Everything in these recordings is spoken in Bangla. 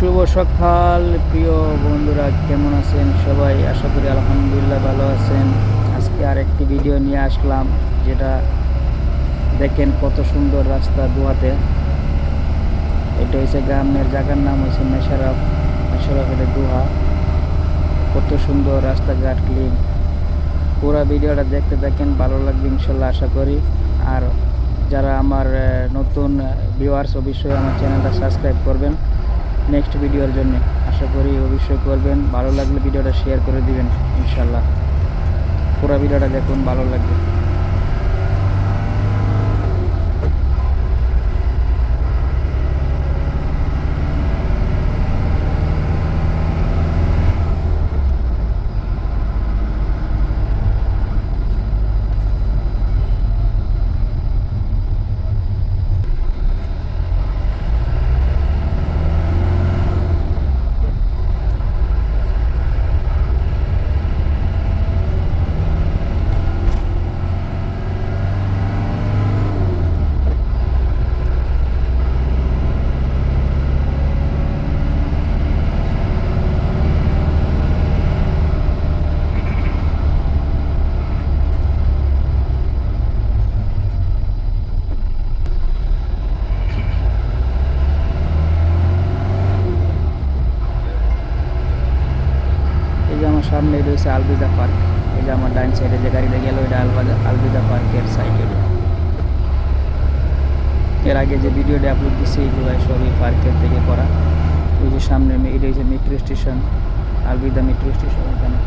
শুভ সকাল। প্রিয় বন্ধুরা, কেমন আছেন সবাই? আশা করি আলহামদুলিল্লাহ ভালো আছেন। আজকে আরেকটি ভিডিও নিয়ে আসলাম, যেটা দেখেন কত সুন্দর রাস্তা দুহাতে। এটা হচ্ছে গ্রামের জায়গার নাম হচ্ছে মেশারফ, মেশারফের দুহা কত সুন্দর রাস্তাঘাট ক্লিন পুরো ভিডিওটা দেখতে দেখেন ভালো লাগবে ইনশাল্লাহ, আশা করি। আর যারা আমার নতুন ভিউয়ার্স অবশ্যই আমার চ্যানেলটা সাবস্ক্রাইব করবেন। নেক্সট ভিডিওর জন্য। আশা করি অবশ্যই করবেন। ভালো লাগলে ভিডিওটা শেয়ার করে দিবেন ইনশাল্লাহ পুরো ভিডিওটা দেখুন, ভালো লাগবে এই যে আমার সামনে রয়েছে আলবিদা পার্ক। এই যে আমার ডান সাইডে যে গাড়িটা গেল, এটা আলবাদা আলবিদা পার্কের সাইডে এর আগে যে ভিডিওটা আপলোড দিচ্ছি এগুলো সবই পার্কের থেকে করা। ওই যে সামনে এটা হচ্ছে মেট্রো স্টেশন আলবিদা মেট্রো স্টেশন ওখানে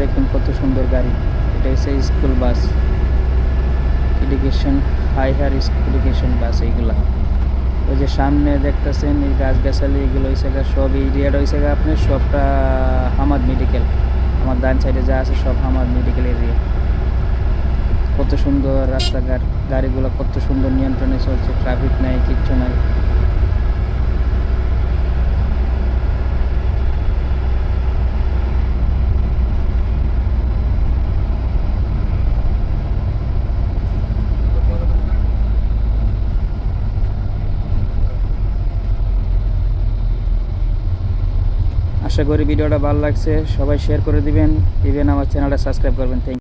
দেখুন কত গাড়ি। এটা হচ্ছে school bus. Education higher education bus এইগুলা। ওই যে সামনে দেখতেছেন এই গাছ গাছালি এগুলো হয়েছে সব এরিয়াটা হয়েছে আপনার সবটা হামাদ মেডিকেল আমার ডান সাইডে যা আছে সব হামাদ মেডিকেল এরিয়া কত সুন্দর রাস্তাঘাট, গাড়িগুলো কত সুন্দর নিয়ন্ত্রণে চলছে ট্রাফিক নাই, কিচ্ছু নাই। আশা করি ভিডিওটা ভালো লাগছে। সবাই শেয়ার করে দিবেন। ইভেন আমার চ্যানেলটা সাবস্ক্রাইব করবেন। থ্যাংক